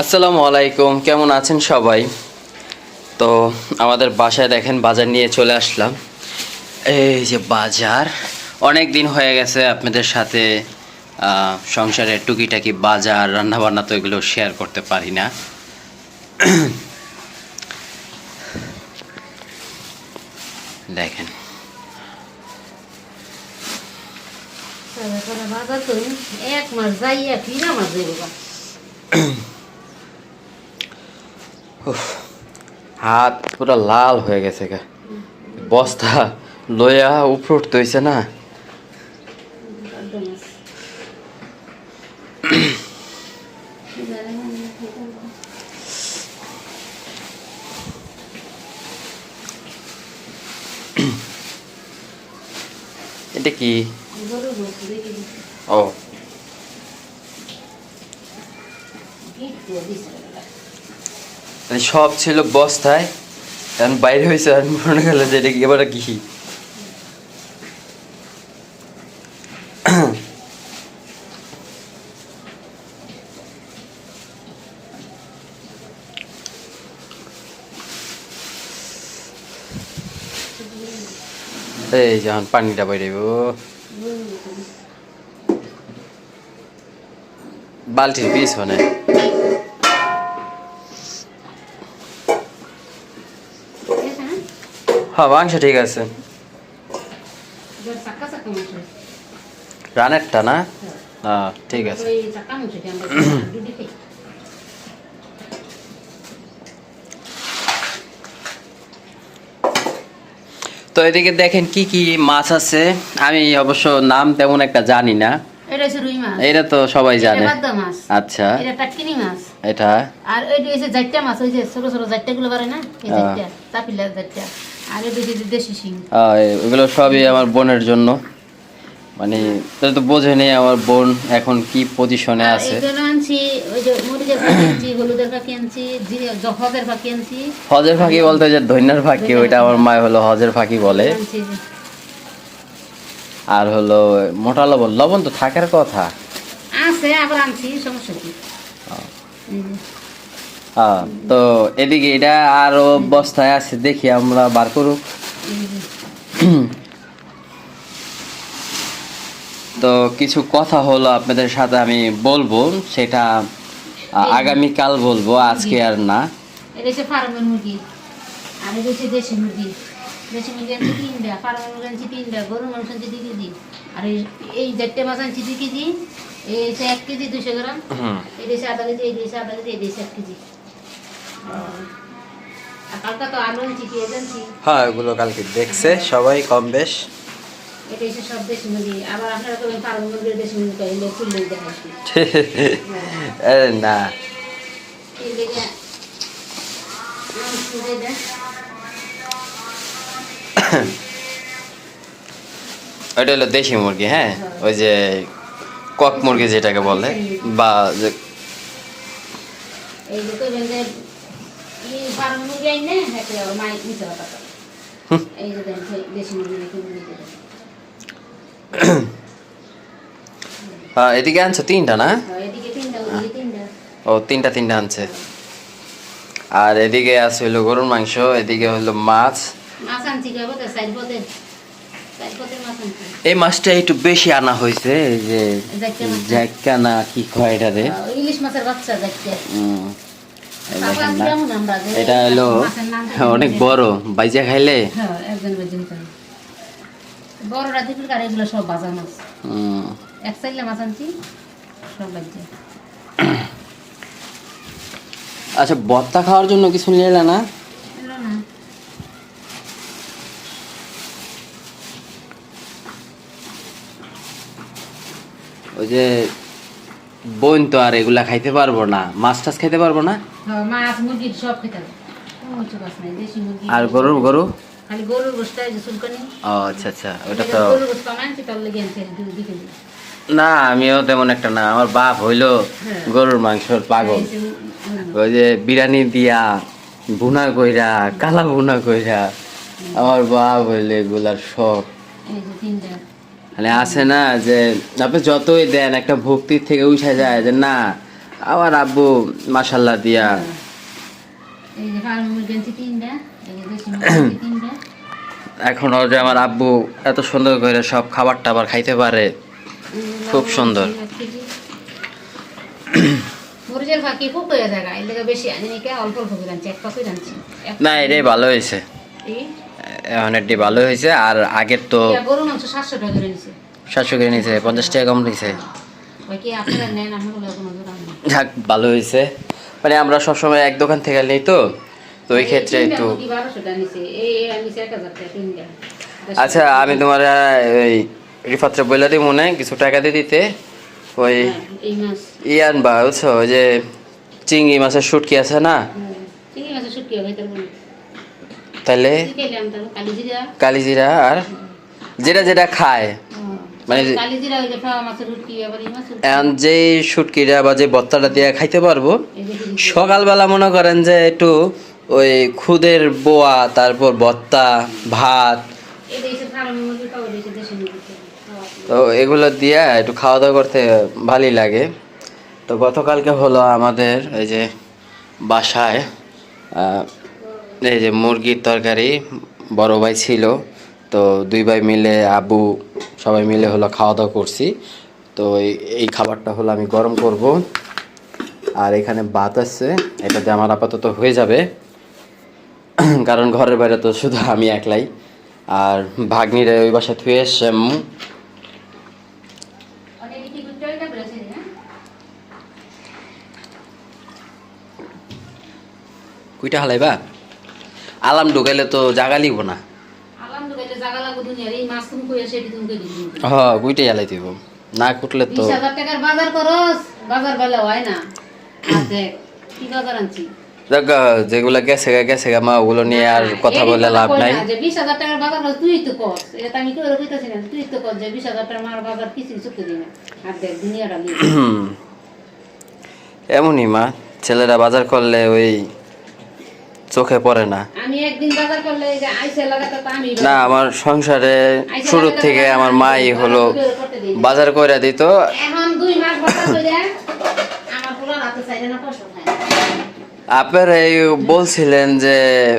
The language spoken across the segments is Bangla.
আসসালামু আলাইকুম, কেমন আছেন সবাই? তো আমাদের বাসায় দেখেন বাজার নিয়ে চলে আসলাম। এই যে বাজার, অনেক দিন হয়ে গেছে আপনাদের সাথে সংসারের টুকিটাকি বাজার, রান্নাবান্না তো এগুলো শেয়ার করতে পারি না। দেখেন। এক মাস ফিরা মাস। হাত পুরো লাল হয়ে গেছে গা। বস্তা লইয়া উপরে উঠতে হয়েছে না বাদ্য মাস। এটা কি গরু গোস্ত দেখি দি। ও কি দিয়ে দিছে ওগুলা? মানে সব ছিল বস্তায়, এখন বাইরে হয়েছে আর মনে গেল যে এটা এবার কি। এই যখন পানিটা বাইরেব বালতির পিছনে। এটা হ্যাঁ মাংস ঠিক আছে। রানেরটা না? হ্যাঁ। ঠিক আছে। তো এদিকে দেখেন কি কি মাছ আছে। আমি অবশ্য নাম তেমন একটা জানি না। এটা হচ্ছে রুই মাছ। এটা তো সবাই জানে। মাছ। আচ্ছা। এটা টাটকিনি মাছ। এটা? আর হচ্ছে মাছ ওই যে ছোট ছোটগুলো না? এই হ্যাঁ। জাইট্টা চাপিলা আর এটা হচ্ছে দেশি শিং। এগুলো সবই আমার বোনের জন্য। মানে তাহলে তো বোঝে নেই আমার বোন এখন কি পজিশনে আছে। এগুলো হজের ফাঁকি বলতে যে ধন্যার ফাঁকি ওইটা আমার মায় হলো হজের ফাঁকি বলে। আর হলো মোটা লবণ লবণ তো থাকার কথা। আছে আবার আনছি সমস্যা কি? হ্যাঁ তো এদিকে এটা আরও বস্তায় আছে দেখি আমরা বার করুক। তো কিছু কথা হলো আপনাদের সাথে আমি বলব সেটা আগামীকাল বলব আজকে আর না। এটা হচ্ছে ফার্মের মুরগি আর এটা হচ্ছে দেশি মুরগি। মুরগি আনছি তিনটা মুরগি আনছি তিনটা গরুর মাংস আনছি দুই কেজি। আর এই চারটে মাছ আনছি দুই কেজি এই হচ্ছে এক কেজি দুশো গ্রাম। এই দিয়েছে আধা কেজি এই দিয়েছে আধা কেজি এই দিয়েছে এক কেজি। আর কালকা তো আলু আনছি পেঁয়াজ আনছি। হ্যাঁ কালকে দেখছে সবাই কম বেশ। এটা সব দেশি মুরগি আবার আপনারা তো মুরগির দেশি মুরগি কইলে খুললে দেখাচ্ছি আরে না। এই লেগে ওইটা হলো দেশি মুরগি হ্যাঁ? ওই যে কক মুরগি যেটাকে বলে বা হ্যাঁ এদিকে আনছো তিনটা না? তিনটা ও তিনটা তিনটা আনছে। আর এদিকে আছে হলো গরুর মাংস এদিকে হলো মাছ। মাছ আনছি এই মাছটা একটু বেশি আনা হয়েছে যে জাইকা জ্যাকা না কি কয় এটা রে? ইলিশ মাছের বাচ্চা না কেমন আমরা এটা হলো অনেক বড় বাইজা খাইলে? হ্যাঁ একজন বেজন করে বড়রা দিপিল কার এগুলো সব বাজা মাছ। উম, এক সাইডে মাছ আনছি সব বাজছে আচ্ছা বত্তা খাওয়ার জন্য কিছু নিয়ে এলে না এলো না ওই যে বোন তো আর এগুলা খাইতে পারব না মাছ টাছ খাইতে পারব না? হ্যাঁ, মাছ মুরগি সব খেতে আর গরুর গরু? খালি গরুর গোষ্ঠটা যে চুলকানি। ও আচ্ছা আচ্ছা ওটা তো গরুর গোষ্ঠ আমি তার লেগে আনছি দুই দুই কেজি। না আমিও তেমন একটা না আমার বাপ হইল হ্যাঁ। গরুর মাংসর পাগল। এই যে, উম, ওই যে বিরিয়ানি দিয়া ভুনা কইরা কালা ভুনা কইরা আমার বাপ হইলে এগুলার শখ। এই যে তিনটা। মানে আছে না যে আপনি যতই দেন একটা ভক্তির থেকে উঠে যায় যে না আমার আব্বু মাসাল্লাহ দিয়া। এখনও যে আমার আব্বু এত সুন্দর করে সব খাবার টাবার খাইতে পারে। খুব সুন্দর। না এটাই ভালো হয়েছে। এখন এটি ভালো হয়েছে। আর আগের তো সাতশো টাকা করে নিছে। পঞ্চাশ টাকা কম নিছে। যাক ভালো হয়েছে। মানে আমরা সবসময় এক দোকান থেকে নিই তো। তো ওই ক্ষেত্রে একটু আচ্ছা আমি তোমার ওই রিফাত্রে বইলা দিই মনে হয় কিছু টাকা দিয়ে দিতে। ওই হ্যাঁ, ইয়ান বা বুঝছ? ওই যে চিংড়ি মাছের শুটকি আছে না? চিংড়ি মাছের শুটকি তাহলে কালিজিরা। আর যেটা যেটা খায়। মানে যে- শুটকিটা বা যে বত্তাটা দিয়ে খাইতে পারব। সকালবেলা মনে করেন যে একটু ওই খুদের বোয়া তারপর বত্তা ভাত তো এগুলো দিয়ে একটু খাওয়া দাওয়া করতে ভালোই লাগে। তো গতকালকে হলো আমাদের এই যে বাসায় এই যে মুরগির তরকারি বড় ভাই ছিল তো দুই ভাই মিলে আবু সবাই মিলে হলো খাওয়া দাওয়া করছি। তো এই- খাবারটা হলো আমি গরম করব। আর এখানে ভাত আছে এটাতে আমার আপাতত হয়ে যাবে। কারণ ঘরের বাইরে তো শুধু আমি একলাই। আর ভাগ্নিরা ওই বাসায় থুয়ে এসছে কুইটা হালাইবা? আলাম ঢুকাইলে তো জাগা লিব না। দিবি। হ কুইটাই হালাই দিব। না কুটলে তো টাকার বাজার করস বাজার বেলা হয় না। দেখ কি বাজার আনছি? দেখ যেগুলো গেছে গেছে মা ওগুলো নিয়ে আর কথা বলে লাভ নাই। এমনই মা ছেলেরা বাজার করলে ওই চোখে পড়ে না। না আমার সংসারে শুরু থেকে আমার আমি মাই হলো। বাজার করে দিত। আপনার এই বলছিলেন যে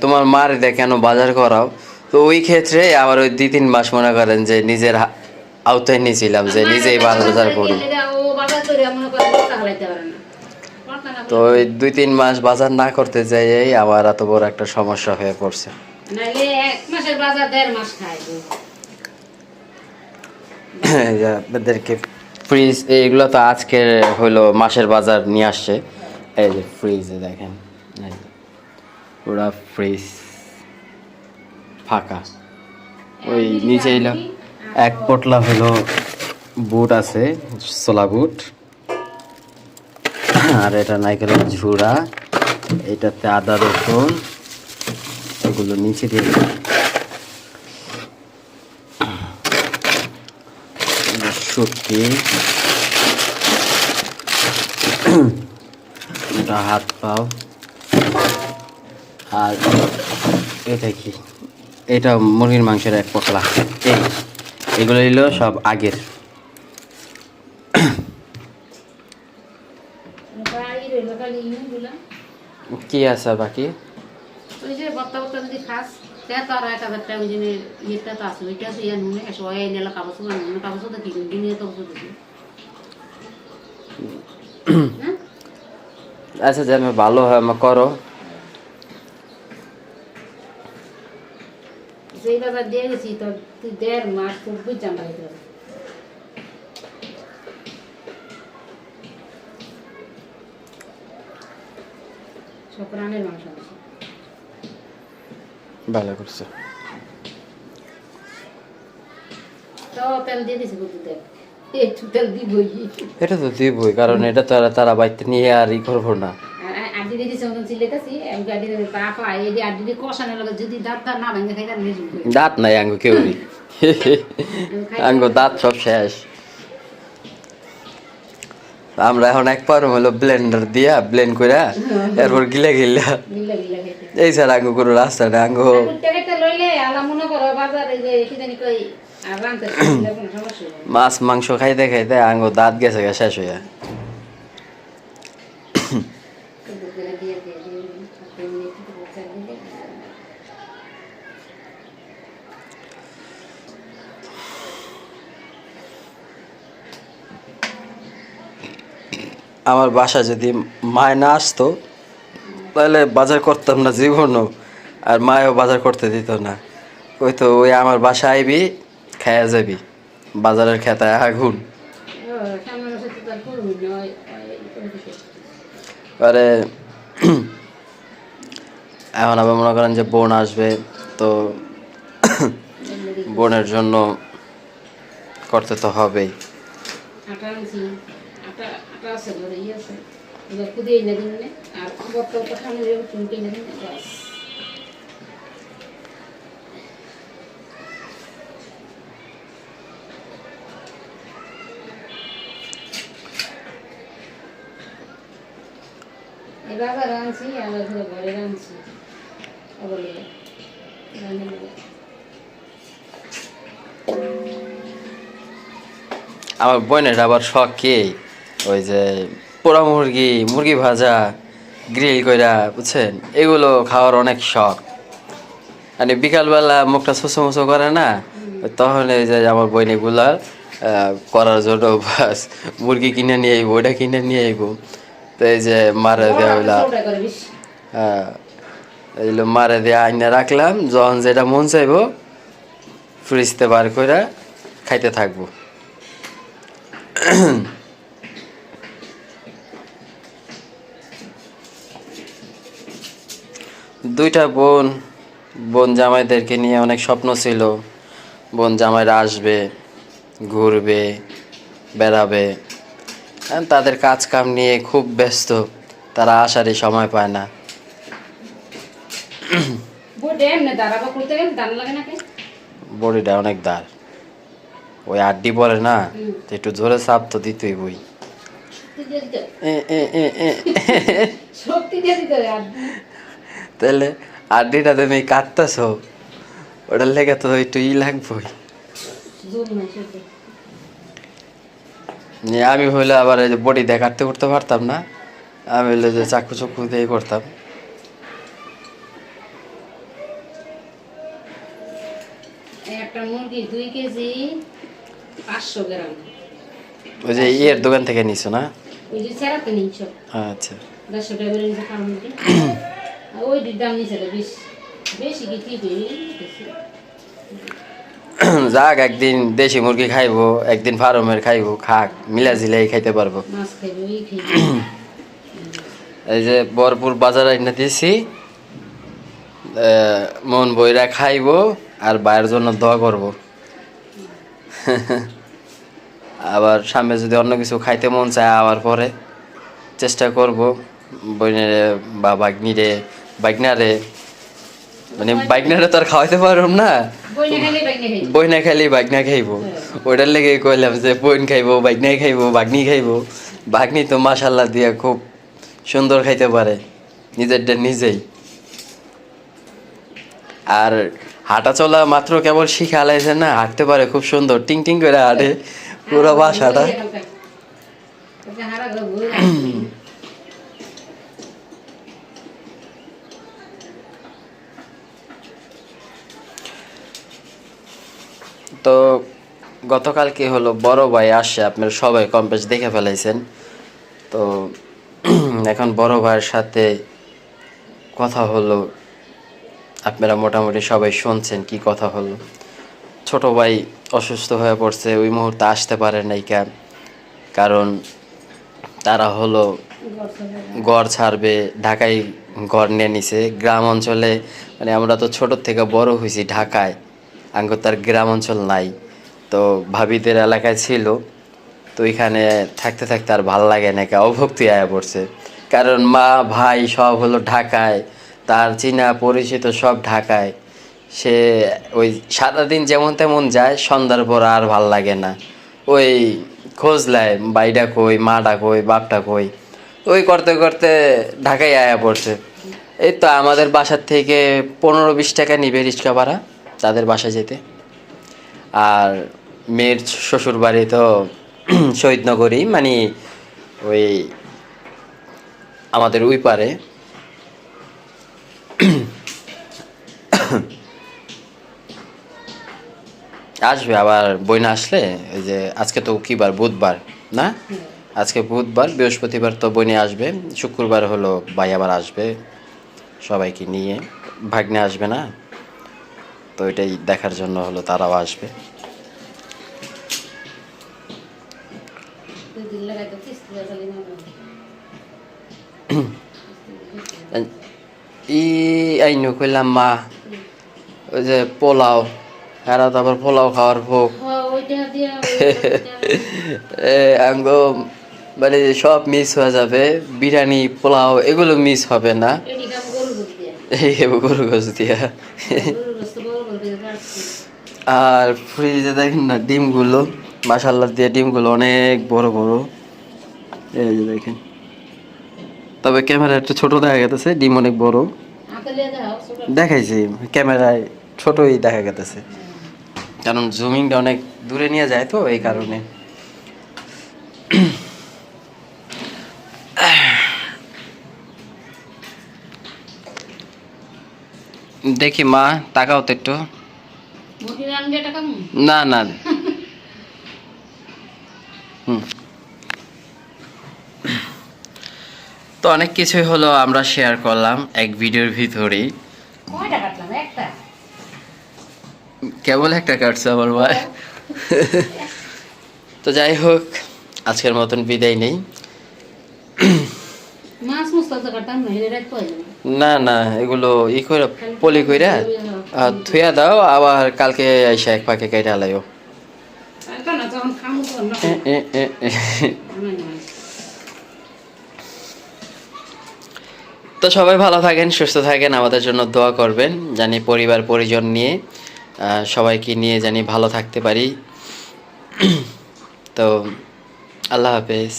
তোমার মার কেন বাজার করাও? তো ওই ক্ষেত্রে আমার ওই দুই তিন মাস মনে করেন যে নিজের আওতায় নিয়েছিলাম যে নিজেই বাজার করি। বাজার করে মনে করে বস্তা হালাইতে পারে না বস্তা না তো ওই দুই তিন মাস বাজার না করতে যাই আবার এত বড় একটা সমস্যা হয়ে পড়ছে। আপনাদেরকে ফ্রিজ এইগুলো তো আজকে হলো মাসের বাজার নিয়ে আসছে। এই যে ফ্রিজে দেখেন পুরা ফ্রিজ ফাঁকা। ওই নিচে এলো এক পোটলা হলো বুট আছে সোলা বুট। আর এটা নাইকেলের ঝুড়া, এটাতে আদা, রসুন, এগুলো নিচে দিয়ে শুটকি এটা হাত পাও। আর এটা কি? এটা মুরগির মাংসের এক পকলা। এই, এগুলো হইল সব আগের। কি আছে বাকি? ওই যে বত্তা বত্তা যদি খাস তে তো আর এক হাজার টাকা ওই জন্য ইয়েটা তো আছে ওইটা তো ইয়া নুনে এসে ওই নিলে কাগজ না নুনে কাগজ তো কি দিনে তো বুঝতে দিবি আচ্ছা যে আমি ভালো হয় আমার করো। যেই বাজার দিয়ে গেছি তো তুই দেড় মাস খুব বুঝাম বাড়িতে সব প্রাণের মাংস আছে। ভালো করছে। তো তেল দিয়ে দিছি এটা তো দিবই কারণ এটা তো তারা বাড়িতে নিয়ে আর ই করব না। দাঁত নাই আঙ্গ কেউরি আঙ্গ দাঁত সব শেষ। আমরা এখন এক পার হলো ব্লেন্ডার দিয়া ব্লেন্ড করে এরপর গিলা গিলা। এই স্যার আঙ্গু আঙ্গ। করো রাস্তাটা নেই মাছ মাংস খাইতে খাইতে আঙ্গু দাঁত গেছে শেষ হইয়া টুকু করে দিয়ে দিয়ে দিয়ে হাতে নিয়ে একটু টুকু করে দিলে আমার বাসা যদি মায় না আসতো, তাহলে বাজার করতাম না জীবনও, আর মায়ও বাজার করতে দিত না। ওই তো ওই আমার বাসা আইবি, খায়া যাবি। বাজারের খেতায় আগুন। এবারে এখন আবার মনে করেন যে বোন আসবে, তো বোনের জন্য করতে তো হবেই। আছে ইয়ে আছে এবার খুদিয়ে এনে দিন। আর বর্তমান সামনে যাব তুমি কিনে দিন বাজার আনছি আবার ধরে ঘরে বলে আমার বোনের আবার শখ কি ওই যে পোড়া মুরগি মুরগি ভাজা গ্রিল কইরা বুঝছেন? এগুলো খাওয়ার অনেক শখ। মানে বিকালবেলা মুখটা সুসো মুসো করে না তখন এই যে আমার বোন এগুলা করার জন্য বাস মুরগি কিনে নিয়ে আইবো ওইটা কিনে নিয়ে আইবো। তো এই যে মারা দেওয়া হইলা হ্যাঁ এগুলো মারা দিয়ে আইনা রাখলাম যখন যেটা মন চাইব ফ্রিজতে বার করে খাইতে থাকব। দুইটা বোন বোন জামাইদেরকে নিয়ে অনেক স্বপ্ন ছিল। বোন জামাইরা আসবে ঘুরবে বেড়াবে। এখন তাদের কাজ কাম নিয়ে খুব ব্যস্ত। তারা আসারই সময় পায় না। বডিটা অনেক দার ওই আড্ডি পরে না একটু জোরে চাপ তো দিতই বই। শক্তি দিয়ে দিতে হবে আর তাহলে আড্ডিটা তুমি কাটতেছ? ওটার লেগে তো একটু ই লাগবই। আমি হইলে আবার এই যে বডি দিয়ে কাটতে করতে পারতাম না আমি হইলে যে চাকু চক্ষু দিয়ে করতাম। ওই যে ইয়ের দোকান থেকে নিছো না? আচ্ছা। ওই বেশি বেশি যাক একদিন দেশি মুরগি খাইবো একদিন ফার্মের খাইবো খাক মিলা জিলাই খাইতে পারব। এই যে বরপুর বাজার আইনা দিয়েছি মন বইরা খাইবো আর বাইরের জন্য দোয়া করব। আবার সামনে যদি অন্য কিছু খাইতে মন চায় আবার পরে চেষ্টা করব। বইনের বা বাগনিরে বাগনারে মানে বাগনারে তো আর খাওয়াইতে পারব না। বই না খাইলে খাইলে বাগনা খাইবো। ওইটার লেগে কইলাম যে বইন খাইবো বাগনাই খাইবো বাগনি খাইবো। বাগনি তো মাশাল্লাহ দিয়া খুব সুন্দর খাইতে পারে। নিজেরটা নিজেই। আর হাঁটা চলা মাত্র কেবল শিখে আলাইছে না হাঁটতে পারে খুব সুন্দর। টিং টিং করে হাঁটে পুরো বাসাটা হারা ঘুরে রাখবে। তো গতকাল কি হলো? বড় ভাই আসে আপনার সবাই কম বেশ দেখে ফেলাইছেন। তো এখন বড় ভাইয়ের সাথে কথা হলো। আপনারা মোটামুটি সবাই শুনছেন কি কথা হলো। ছোট ভাই অসুস্থ হয়ে পড়ছে, ওই মুহূর্তে আসতে পারে নাই কারণ তারা হলো গড় ছাড়বে, ঢাকায় ঘর নিয়ে নিছে। গ্রাম অঞ্চলে মানে আমরা তো ছোট থেকে বড় হয়েছি ঢাকায়। আঙ্গ তার গ্রাম অঞ্চল নাই। তো ভাবিদের এলাকায় ছিল। তো এখানে থাকতে থাকতে আর ভালো লাগে না কে অভক্তি আয়া পড়ছে। কারণ মা, ভাই সব হলো ঢাকায়। তার চীনা পরিচিত সব ঢাকায়। সে ওই সারাদিন যেমন তেমন যায়, সন্ধ্যার পর আর ভালো লাগে না। ওই খোঁজ নেয় বাইডা কই, মাডা কই বাপটা কই। ওই করতে করতে ঢাকায় আয়া পড়ছে। এই তো আমাদের বাসার থেকে পনেরো বিশ টাকা নিবে রিক্সা ভাড়া। তাদের বাসায় যেতে। আর মেয়ের শ্বশুর বাড়ি তো শহীদনগরই মানে ওই আমাদের ওই পারে। আসবে আবার বই না আসলে? ওই যে আজকে তো কি বার? বুধবার, না? আজকে বুধবার, বৃহস্পতিবার তো বই নিয়ে আসবে। শুক্রবার হলো ভাই আবার আসবে সবাইকে নিয়ে। ভাগ্নে আসবে না? তো এটাই দেখার জন্য হলো তারাও আসবে। ই আইনু কইলাম মা ওই যে পোলাও এরা তো আবার পোলাও খাওয়ার ভোগ। আঙ্গ মানে সব মিস হয়ে যাবে বিরিয়ানি পোলাও এগুলো মিস হবে না। গরু গোস দিয়া গরু গোস্ত বড় বড় দিয়ে কাটছি আর ফ্রিজে দেখেন না, ডিমগুলো মাসাল্লা দিয়ে ডিমগুলো অনেক বড় বড়। এই যে দেখেন। তবে ক্যামেরা একটু ছোট দেখা গেছে ডিম অনেক বড়। দেখাইছি, ক্যামেরায় ছোটই দেখা গেছে কারণ জুমিংটা অনেক দূরে নিয়ে যায় তো, এই কারণে। দেখি মা, তাকাও তো একটু। না না। হুম। তো অনেক কিছুই হলো আমরা শেয়ার করলাম এক ভিডিওর ভিতরেই। কেবল একটা কাটছে আমার ভাই। তো যাই হোক আজকের মতন বিদায় নেই। না না। এগুলো ই করে পলি কইরা থুয়া দাও আবার কালকে আইসা এক পাকে কেটে আলাইও। তো সবাই ভালো থাকেন সুস্থ থাকেন আমাদের জন্য দোয়া করবেন জানি পরিবার পরিজন নিয়ে আহ, সবাইকে নিয়ে জানি ভালো থাকতে পারি। তো আল্লাহ হাফেজ।